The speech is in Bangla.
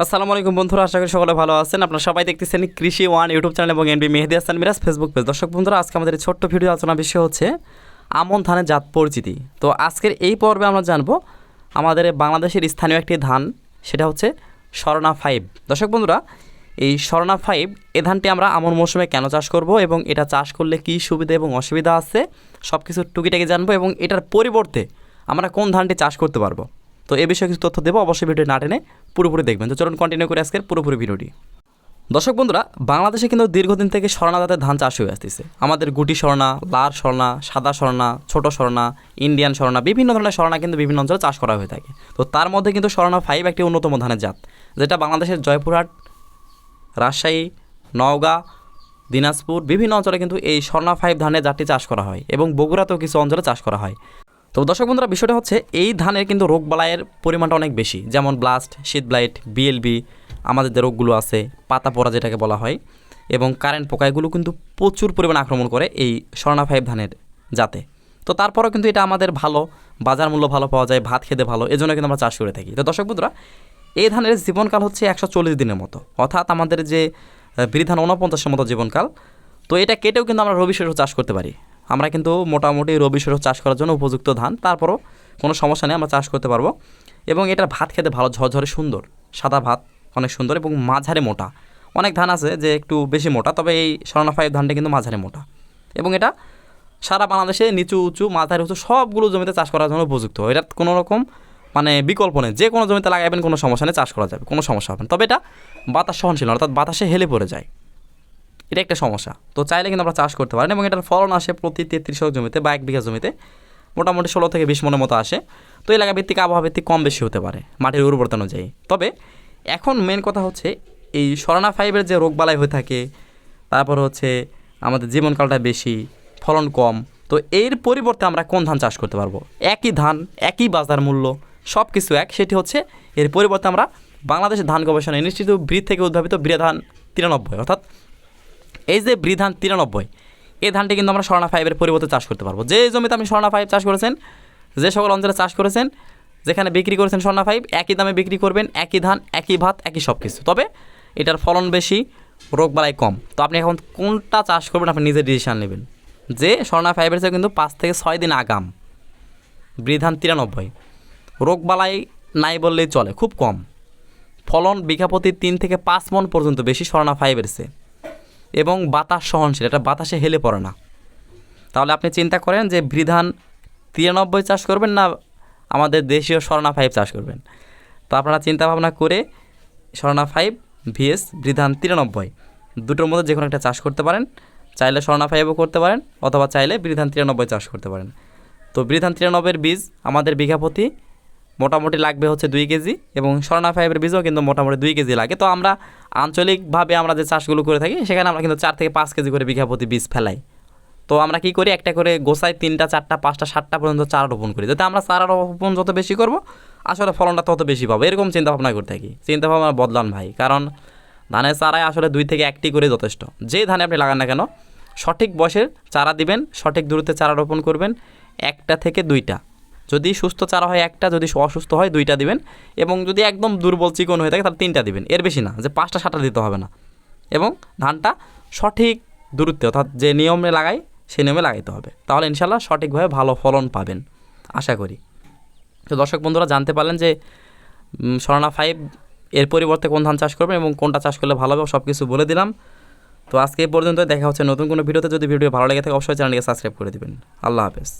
আসসালামু আলাইকুম বন্ধুরা, আশা করি সকলে ভালো আছেন। আপনারা সবাই দেখতেছেন কৃষি ওয়ান ইউটিউব চ্যানেল এবং NB Mehedi Hasan Miraz Facebook page. দর্শক বন্ধুরা, আজকে আমাদের ছোট্ট ভিডিও আলোচনা বিষয় হচ্ছে আমন ধানের জাত পরিচিতি। তো আজকের এই পর্বে আমরা জানব আমাদের বাংলাদেশের স্থানীয় একটি ধান, সেটা হচ্ছে স্বর্ণা ফাইভ। দর্শক বন্ধুরা, এই স্বর্ণা ফাইভ, এ ধানটি আমরা আমন মৌসুমে কেন চাষ করব এবং এটা চাষ করলে কী সুবিধা এবং অসুবিধা আছে সব কিছু টুকিটাকি জানব এবং এটার পরিবর্তে আমরা কোন ধানটি চাষ করতে পারব। তো এ বিষয়ে কিছু তথ্য দেবো, অবশ্যই ভিডিও না টেনে পুরোপুরি দেখবেন। তো চলুন কন্টিনিউ করে আজকের পুরোপুরি ভিডিওটি। দর্শক বন্ধুরা, বাংলাদেশে কিন্তু দীর্ঘদিন থেকে স্বর্ণা জাতের ধান চাষ হয়ে আসতেছে। আমাদের গুটি স্বর্ণা লাল স্বর্ণা, সাদা স্বর্ণা, ছোট স্বর্ণা, ইন্ডিয়ান স্বর্ণা, বিভিন্ন ধরনের স্বর্ণা কিন্তু বিভিন্ন অঞ্চলে চাষ করা হয়ে থাকে। তো তার মধ্যে কিন্তু স্বর্ণা ফাইভ একটি অন্যতম ধানের জাত, যেটা বাংলাদেশের জয়পুরহাট, রাজশাহী, নওগাঁ, দিনাজপুর, বিভিন্ন অঞ্চলে কিন্তু এই স্বর্ণা ফাইভ ধানের জাতটি চাষ করা হয় এবং বগুড়াতেও কিছু অঞ্চলে চাষ করা হয়। তো দর্শক বন্ধুরা, বিষয়টা হচ্ছে এই ধানের কিন্তু রোগ বালাইয়ের পরিমাণটা অনেক বেশি। যেমন ব্লাস্ট শীত ব্লাইট বিএলবি আমাদের যে রোগগুলো আছে, পাতা পোড়া যেটাকে বলা হয়, এবং কারেন্ট পোকা, এগুলো কিন্তু প্রচুর পরিমাণে আক্রমণ করে এই স্বর্ণা ফাইভ ধানের জাতে। তো তারপরেও কিন্তু এটা আমাদের ভালো, বাজার মূল্য ভালো পাওয়া যায়, ভাত খেতে ভালো, এজন্য কিন্তু আমরা চাষ করে থাকি। তো দর্শক বন্ধুরা, এই ধানের জীবনকাল হচ্ছে একশো চল্লিশ দিনের মতো। অর্থাৎ আমাদের যে বৃধান ঊনপঞ্চাশের মতো জীবনকাল, তো এটা কেটেও কিন্তু আমরা রবি শস্য চাষ করতে পারি। আমরা কিন্তু মোটামুটি রবি শস্য চাষ করার জন্য উপযুক্ত ধান, তারপরও কোনো সমস্যা নেই, আমরা চাষ করতে পারব। এবং এটার ভাত খেতে ভালো, ঝরঝরে সুন্দর, সাদা ভাত, অনেক সুন্দর এবং মাঝারে মোটা। অনেক ধান আছে যে একটু বেশি মোটা, তবে এই স্বর্ণা ফাইভ ধানটা কিন্তু মাঝারে মোটা। এবং এটা সারা বাংলাদেশে নিচু, উঁচু, মাঝারি, উঁচু সবগুলো জমিতে চাষ করার জন্য উপযুক্ত। এটা কোনো রকম মানে বিকল্প নেই, যে কোনো জমিতে লাগাবেন কোনো সমস্যা নেই, চাষ করা যাবে, কোনো সমস্যা হবে না। তবে এটা বাতাস সহনশীল, অর্থাৎ বাতাসে হেলে পড়ে যায়। এটা একটা সমস্যা। তো চাইলে কিন্তু আমরা চাষ করতে পারেন এবং এটার ফলন আসে প্রতি তেত্রিশ জমিতে বা এক বিঘা জমিতে। মোটামুটি ষোলো থেকে বিশ মনের মতো আসে। তো এলাকা ভিত্তিক আবহাওয়া ভিত্তিক কম বেশি হতে পারে মাটির উর্বরতা অনুযায়ী। তবে এখন মেন কথা হচ্ছে এই সরানা ফাইভের যে রোগবালাই হয়ে থাকে, তারপর হচ্ছে আমাদের জীবনকালটা বেশি, ফলন কম। তো এর পরিবর্তে আমরা কোন ধান চাষ করতে পারব? একই ধান, একই বাজার মূল্য সব কিছু এক। সেটি হচ্ছে এর পরিবর্তে আমরা বাংলাদেশের ধান গবেষণা ইনস্টিটিউট ব্রিড থেকে উদ্ভাবিত বৃহৎ ধান তিরানব্বই, অর্থাৎ এই যে বৃধান তিরানব্বই, এই ধানটি কিন্তু আমরা স্বর্ণা ফাইভের পরিবর্তে চাষ করতে পারব। যে জমিতে আপনি স্বর্ণা ফাইভ চাষ করেছেন, যে সকল অঞ্চলে চাষ করেছেন, যেখানে বিক্রি করেছেন স্বর্ণা ফাইভ একই দামে বিক্রি করবেন, একই ধান, একই ভাত, একই সব কিছু তবে এটার ফলন বেশি রোগবালাই কম। তো আপনি এখন কোনটা চাষ করবেন, আপনি নিজে ডিসিশান নেবেন। যে স্বর্ণা ফাইভের চেয়ে কিন্তু পাঁচ থেকে ছয় দিন আগাম। বৃধান তিরানব্বই রোগবালাই নাই বললেই চলে, খুব কম। ফলন বিঘা প্রতি তিন থেকে পাঁচ মন পর্যন্ত বেশি স্বর্ণা ফাইভের চেয়ে। এবং বাতাস সহনশীল, এটা বাতাসে হেলে পড়ে না। তাহলে আপনি চিন্তা করেন যে বৃধান তিরানব্বই চাষ করবেন না আমাদের দেশীয় স্বর্ণা ফাইভ চাষ করবেন? তো আপনারা চিন্তা ভাবনা করে স্বর্ণা ফাইভ ভিএস বৃধান তিরানব্বই, দুটোর মধ্যে যে কোনো একটা চাষ করতে পারেন। চাইলে স্বর্ণা ফাইভও করতে পারেন অথবা চাইলে বৃধান তিরানব্বই চাষ করতে পারেন। তো বৃধান তিরানব্বইয়ের বীজ আমাদের বিঘা প্রতি মোটামুটি লাগবে হচ্ছে দুই কেজি এবং স্বর্ণা ফাইভের বীজও কিন্তু মোটামুটি দুই কেজি লাগে। তো আমরা আঞ্চলিকভাবে আমরা যে চাষগুলো করে থাকি, সেখানে আমরা কিন্তু চার থেকে পাঁচ কেজি করে বিঘা প্রতি বীজ ফেলাই। তো আমরা কি করি, একটা করে গোসাই তিনটা, চারটা, পাঁচটা, সাতটা পর্যন্ত চারা রোপণ করি। যাতে আমরা চারা রোপণ যত বেশি করব, আসলে ফলনটা তত বেশি পাবো। এরকম চিন্তা ভাবনা করে থাকি। চিন্তা ভাবনা বদলান ভাই, কারণ ধানের চারায় আসলে দুই থেকে একটি করে যথেষ্ট। যে ধানে আপনি লাগান না কেন, সঠিক বয়সের চারা দিবেন, সঠিক দূরত্বে চারা রোপণ করবেন, একটা থেকে দুইটা। যদি সুস্থ চারা হয় একটা, যদি অসুস্থ হয় দুইটা দিবেন, এবং যদি একদম দুর্বল চিকন হয়ে থাকে তাহলে তিনটা দিবেন। এর বেশি না, যে পাঁচটা, সাতটা দিতে হবে না। এবং ধানটা সঠিক দূরত্বে, অর্থাৎ যে নিয়মে লাগাই সেই নিয়মে লাগাইতে হবে। তাহলে ইনশাল্লাহ সঠিকভাবে ভালো ফলন পাবেন, আশা করি। তো দর্শক বন্ধুরা, জানতে পারলেন যে স্বর্ণা ফাইভ এর পরিবর্তে কোন ধান চাষ করবেন এবং কোনটা চাষ করলে ভালো হবে সব কিছু বলে দিলাম। তো আজকে পর্যন্ত দেখা হচ্ছে নতুন কোনো ভিডিওতে। যদি ভিডিও ভালো লেগে থাকে, অবশ্যই চ্যানেলকে সাবস্ক্রাইব করে দিবেন। আল্লাহ হাফেজ।